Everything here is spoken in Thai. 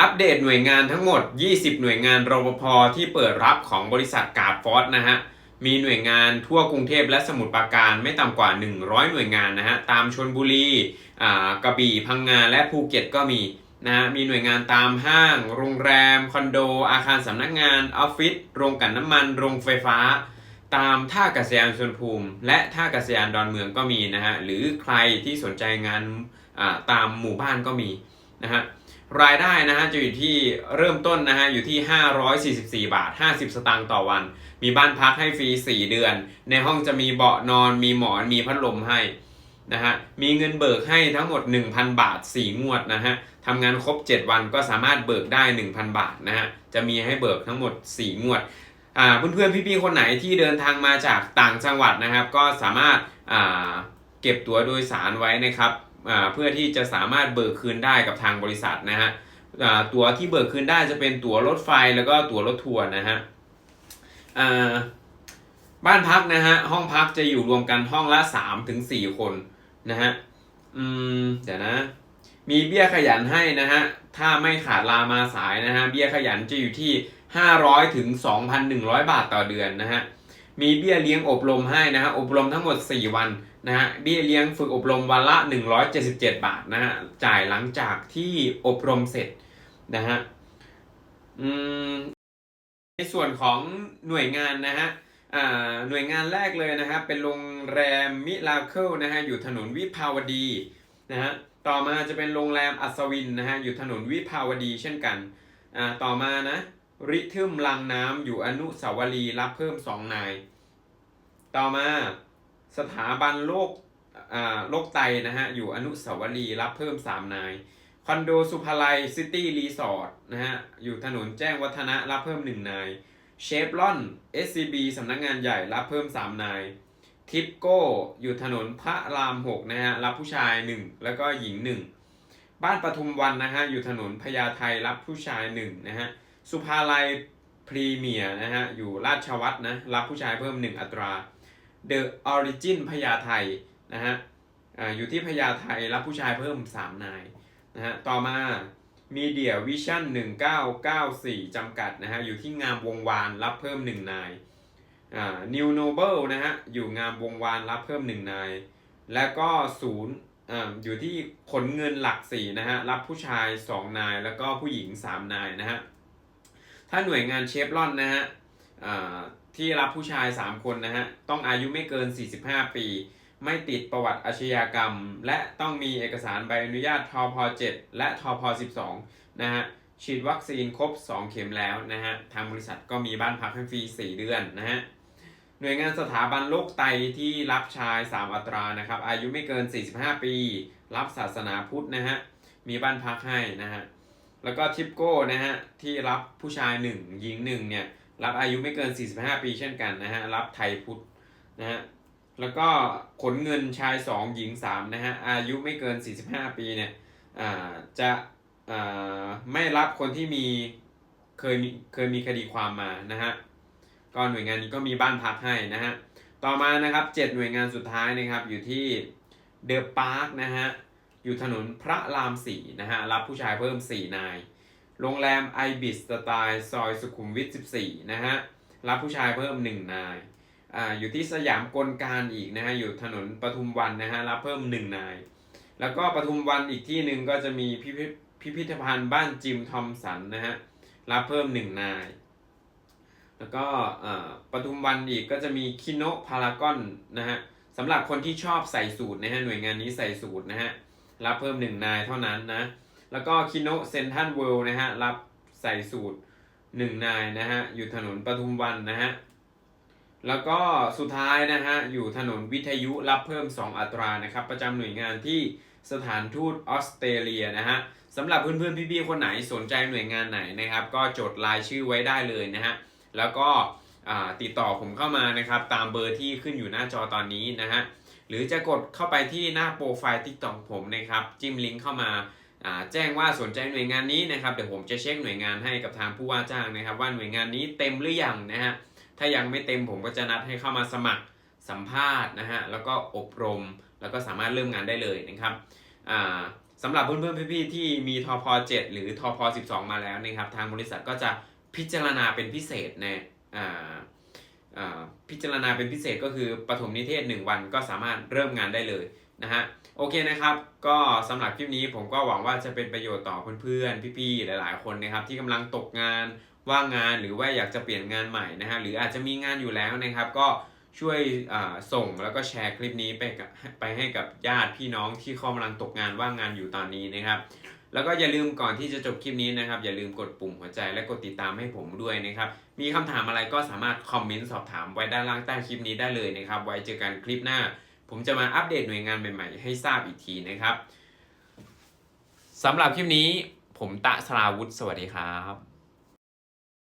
อัปเดตหน่วยงานทั้งหมด 20 หน่วยงานรปภที่เปิดรับของบริษัทกาดฟอสนะฮะ มีหน่วยงานทั่วกรุงเทพและสมุทรปราการไม่ต่ำกว่า 100 หน่วยงานนะฮะ ตามชนบุรีอ่ากระบี่พังงาและภูเก็ตก็มีนะฮะ มีหน่วยงานตามห้าง โรงแรม คอนโด อาคารสำนักงาน ออฟฟิศ โรงกลั่นน้ำมัน โรงไฟฟ้า ตามท่าอากาศยานสุวรรภูมิ และท่าอากาศยานดอนเมืองก็มีนะฮะ หรือใครที่สนใจงานอ่าตามหมู่บ้านก็มีนะฮะ รายได้นะฮะจะอยู่ที่เริ่มต้นนะฮะอยู่ที่ 544 บาท 50 สตางค์ต่อวัน มีบ้านพักให้ฟรี 4 เดือน ในห้องจะมีเบาะนอน มีหมอน มีพัดลมให้นะฮะ มีเงินเบิกให้ทั้งหมด 1,000 บาท 4 งวดนะฮะทำงานครบ 7 วันก็สามารถเบิกได้ 1,000 บาทนะฮะ จะมีให้เบิกทั้งหมด 4 งวดอ่าเพื่อนๆพี่ๆคนไหนที่เดินทางมาจากต่างจังหวัดนะครับ ก็สามารถอ่าเก็บตั๋วโดยสารไว้นะครับ เพื่อที่จะสามารถเบิกคืนได้กับทางบริษัทนะฮะตั๋วที่เบิกคืนได้จะเป็นตั๋วรถไฟแล้วก็ตั๋วรถทัวร์นะฮะบ้านพักนะฮะห้องพักจะอยู่รวมกันห้องละ3ถึง4คนนะฮะอืมเดี๋ยวนะ มีเบี้ยขยันให้นะฮะถ้าไม่ขาดลามาสายนะฮะเบี้ยขยันจะอยู่ที่ 500ถึง2,100 บาทต่อเดือนนะฮะมีเบี้ยเลี้ยงอบรมให้นะฮะอบรมทั้งหมด 4 วัน นะฮะเบี้ยเลี้ยงฝึกอบรมวันละ 177 บาทนะฮะจ่ายหลังจากที่อบรมเสร็จนะฮะในส่วนของหน่วยงานนะฮะหน่วยงานแรกเลยนะครับ เป็นโรงแรมมิลาเคิลนะฮะอยู่ถนนวิภาวดีนะฮะต่อมาจะเป็นโรงแรมอัศวินนะฮะอยู่ถนนวิภาวดีเช่นกันอ่าต่อมานะริทึมลังน้ำอยู่อนุสาวรีย์รับเพิ่ม 2 นาย ต่อมา สถาบันโลกอ่าโรคไตนะฮะ อยู่อนุสาวรีย์รับเพิ่ม 3 นาย คอนโดสุภาลัยซิตี้รีสอร์ทนะฮะ อยู่ถนนแจ้งวัฒนะรับเพิ่ม 1 นาย เชฟลอน SCB สำนักงานใหญ่รับเพิ่ม 3 นาย ทิปโก้ อยู่ถนนพระราม 6 นะฮะ รับผู้ชาย 1 แล้วก็หญิง 1 บ้านปทุมวันนะฮะ อยู่ถนนพญาไทรับผู้ชาย 1 นะฮะ สุภาลัยพรีเมียนะฮะ อยู่ราชวัตรนะ รับผู้ชายเพิ่ม 1 อัตรา The Origin พญาไทนะฮะอาอยู่ที่พญาไทรับผู้ชายเพิ่ม 3 นายนะฮะต่อมา Media Vision 1994 จำกัดนะฮะอยู่ที่งามวงวานรับเพิ่ม 1 นายอ่า New Noble นะฮะอยู่งามวงวานรับเพิ่ม 1 นาย แล้วก็ศูนย์อ่าอยู่ที่ขนเงินหลักสี่นะฮะรับผู้ชาย 2 นาย แล้วก็ผู้หญิง 3 นายนะฮะถ้าหน่วยงานเชฟรอนนะฮะอ่า ที่รับผู้ชาย 3 คนนะฮะ ต้องอายุไม่เกิน 45 ปี ไม่ติดประวัติอาชญากรรม และต้องมีเอกสารใบอนุญาตทพ7และทพ12นะฮะ ฉีดวัคซีนครบ 2 เข็มแล้วนะฮะ ทางบริษัทก็มีบ้านพักให้ฟรี 4 เดือนนะฮะ หน่วยงานสถาบันโรคไตที่รับชาย 3 อัตรานะครับ อายุไม่เกิน 45 ปี รับศาสนาพุทธนะฮะ มีบ้านพักให้นะฮะ แล้วก็ทิปโก้นะฮะ ที่รับผู้ชาย 1 หญิง 1 เนี่ย รับอายุไม่เกิน 45 ปีเช่นกันนะฮะ รับไทยพุทธนะฮะ แล้วก็ขนเงินชาย 2 หญิง 3 นะฮะ อายุไม่เกิน 45 ปีเนี่ยอ่าจะอ่าไม่รับคนที่มีเคยมีเคยมีคดีความมานะฮะ ก็หน่วยงานนี้ก็มีบ้านพักให้นะฮะ ต่อมานะครับเจ็ดหน่วยงานสุดท้ายนะครับ อยู่ที่เดอะพาร์คนะฮะ อยู่ถนนพระรามสี่นะฮะ รับผู้ชายเพิ่ม 4 นาย โรงแรมไอบิสสไตล์ซอยสุขุมวิท 14 นะฮะ รับผู้ชายเพิ่ม 1 นายอ่าอยู่ที่สยามกลการอีกนะฮะ อยู่ถนนปทุมวันนะฮะ รับเพิ่ม 1 นาย แล้วก็ปทุมวันอีกที่หนึ่งก็จะมีพิพิพิพิธภัณฑ์บ้านจิมทอมสันนะฮะ รับเพิ่ม 1 นาย แล้วก็ปทุมวันอีกก็จะมีคิโนพารากอนนะฮะสำหรับคนที่ชอบใส่สูตรนะฮะ หน่วยงานนี้ใส่สูตรนะฮะ รับเพิ่ม 1 นายเท่านั้นนะ แล้วก็คิโนเซนทันเวิลด์นะฮะ รับใส่สูตร1นายนะฮะ อยู่ถนนปทุมวันนะฮะ แล้วก็สุดท้ายนะฮะ อยู่ถนนวิทยุรับเพิ่ม 2 อัตรานะครับ ประจำหน่วยงานที่สถานทูตออสเตรเลียนะฮะสำหรับเพื่อนๆพี่ๆคนไหนสนใจหน่วยงานไหนนะครับ ก็จดรายชื่อไว้ได้เลยนะฮะ แล้วก็ติดต่อผมเข้ามานะครับ ตามเบอร์ที่ขึ้นอยู่หน้าจอตอนนี้นะฮะ หรือจะกดเข้าไปที่หน้าโปรไฟล์ทิกตอกผมนะครับ จิ้มลิงก์เข้ามา แจ้งว่าสนใจหน่วยงานนี้นะครับเดี๋ยวผมจะเช็คหน่วยงานให้กับทางผู้ว่าจ้างนะครับ ว่าหน่วยงานนี้เต็มหรือยังนะฮะถ้ายังไม่เต็มผมก็จะนัดให้เข้ามาสมัครสัมภาษณ์นะฮะแล้วก็อบรมแล้วก็สามารถเริ่มงานได้เลยนะครับสำหรับเพื่อนๆพี่ๆที่มีทพ7หรือทพ12 มาแล้วนะครับ ทางบริษัทก็จะพิจารณาเป็นพิเศษนอ่าอ่าพิจารณาเป็นพิเศษก็คือปฐมนิเทศ 1 วันก็สามารถเริ่มงานได้เลย นะฮะโอเคนะครับ ก็สำหรับคลิปนี้ผมก็หวังว่าจะเป็นประโยชน์ต่อเพื่อนๆ พี่ๆ หลายๆ คนนะครับที่กำลังตกงานว่างงานหรือว่าอยากจะเปลี่ยนงานใหม่นะฮะหรืออาจจะมีงานอยู่แล้วนะครับ ก็ช่วยส่งแล้วก็แชร์คลิปนี้ไปกับไปให้กับญาติพี่น้องที่เขากำลังตกงานว่างงานอยู่ตอนนี้นะครับ แล้วก็อย่าลืมก่อนที่จะจบคลิปนี้นะครับ อย่าลืมกดปุ่มหัวใจและกดติดตามให้ผมด้วยนะครับ มีคำถามอะไรก็สามารถคอมเมนต์สอบถามไว้ด้านล่างใต้คลิปนี้ได้เลยนะครับ ไว้เจอกันคลิปหน้า ผมจะมาอัปเดตหน่วยงานใหม่ๆ ให้ทราบอีกทีนะครับสำหรับคลิปนี้ผมตะสราวุธสวัสดีครับ